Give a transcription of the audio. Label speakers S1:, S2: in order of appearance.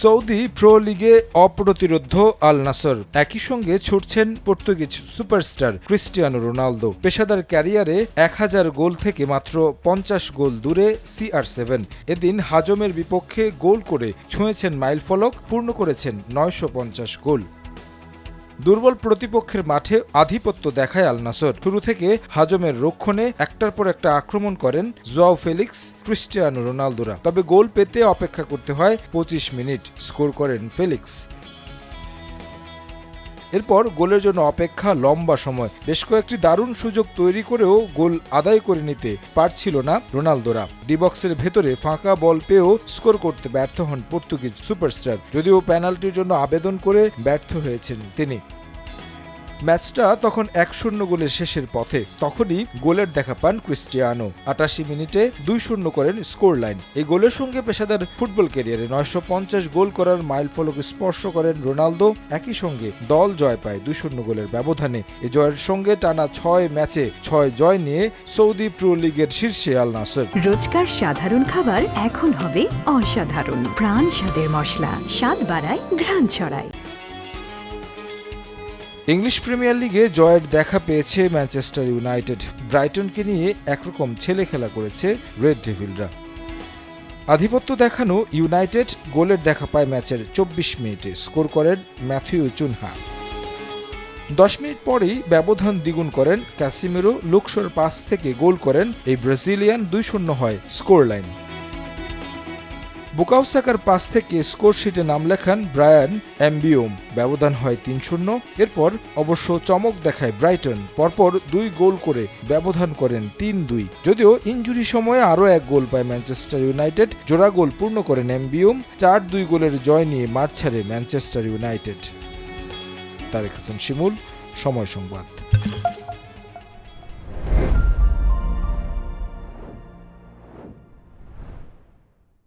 S1: Saudi pro লিগে অপ্রতিরোধ্য আল Nassr. একই সঙ্গে ছুটছেন পর্তুগিজ সুপারস্টার ক্রিস্টিয়ানো রোনালদো। পেশাদার ক্যারিয়ারে এক হাজার গোল থেকে মাত্র পঞ্চাশ গোল দূরে সিআর সেভেন। এদিন হাজমের বিপক্ষে গোল করে ছুঁয়েছেন মাইলফলক, পূর্ণ করেছেন নয়শো পঞ্চাশ গোল। দুর্বল প্রতিপক্ষের মাঠে আধিপত্য দেখায় আল নাসর। শুরু থেকে হাজমের রক্ষণে একটার পর একটা আক্রমণ করেন জোয়াও ফেলিক্স, ক্রিস্টিয়ানো রোনালদোরা। তবে গোল পেতে অপেক্ষা করতে হয় পঁচিশ মিনিট। স্কোর করেন ফেলিক্স। এরপর গোলের জন্য অপেক্ষা লম্বা সময়। বেশ কয়েকটি দারুণ সুযোগ তৈরি করেও গোল আদায় করে নিতে পারছিল না রোনালদোরা। ডিবক্সের ভেতরে ফাঁকা বল পেয়েও স্কোর করতে ব্যর্থ হন পর্তুগিজ সুপারস্টার, যদিও পেনাল্টির জন্য আবেদন করে ব্যর্থ হয়েছেন তিনি। ম্যাচটা তখন এক শূন্য গোলের শেষের পথে। তখনই গোলের দেখা পান ক্রিস্টিয়ানো। আটাশি মিনিটে দুই শূন্য করেন স্কোর লাইন এই গোলের সঙ্গে পেশাদার ফুটবল ক্যারিয়ারে নয়শো পঞ্চাশ গোল করার মাইল ফলক স্পর্শ করেন রোনালদো। একই সঙ্গে দল জয় পায় দুই শূন্য গোলের ব্যবধানে। এ জয়ের সঙ্গে টানা ছয় ম্যাচে ছয় জয় নিয়ে সৌদি প্রো লিগের শীর্ষে আল নাসর।
S2: রোজকার সাধারণ খাবার এখন হবে অসাধারণ। প্রাণ স্বাদের মশলা। স্বাদ বাড়ায় ঘ্রাণ ছড়ায়।
S1: ইংলিশ প্রিমিয়ার লিগে জয়ের দেখা পেয়েছে ম্যানচেস্টার ইউনাইটেড। ব্রাইটনকে নিয়ে একরকম ছেলে খেলা করেছে রেড ডেভিলরা। আধিপত্য দেখানো ইউনাইটেড গোলের দেখা পায় ম্যাচের চব্বিশ মিনিটে। স্কোর করেন ম্যাথিউ চুনহা। দশ মিনিট পরেই ব্যবধান দ্বিগুণ করেন ক্যাসিমেরো। লুকসোর পাস থেকে গোল করেন এই ব্রাজিলিয়ান দুই শূন্য হয় স্কোর লাইন বুকাউসাকার পাস থেকে স্কোর শিটে নাম লেখান ব্রায়ান অ্যাম্বিওম ব্যবধান হয় তিন শূন্য। এরপর অবশ্য চমক দেখায় ব্রাইটন। পরপর দুই গোল করে ব্যবধান করেন তিন দুই। যদিও ইঞ্জুরি সময়ে আরও এক গোল পায় ম্যানচেস্টার ইউনাইটেড। জোড়া গোল পূর্ণ করেন অ্যাম্বিওম চার দুই গোলের জয় নিয়ে মাঠ ছাড়ে ম্যানচেস্টার ইউনাইটেড। তারেক হাসান শিমুল, সময় সংবাদ।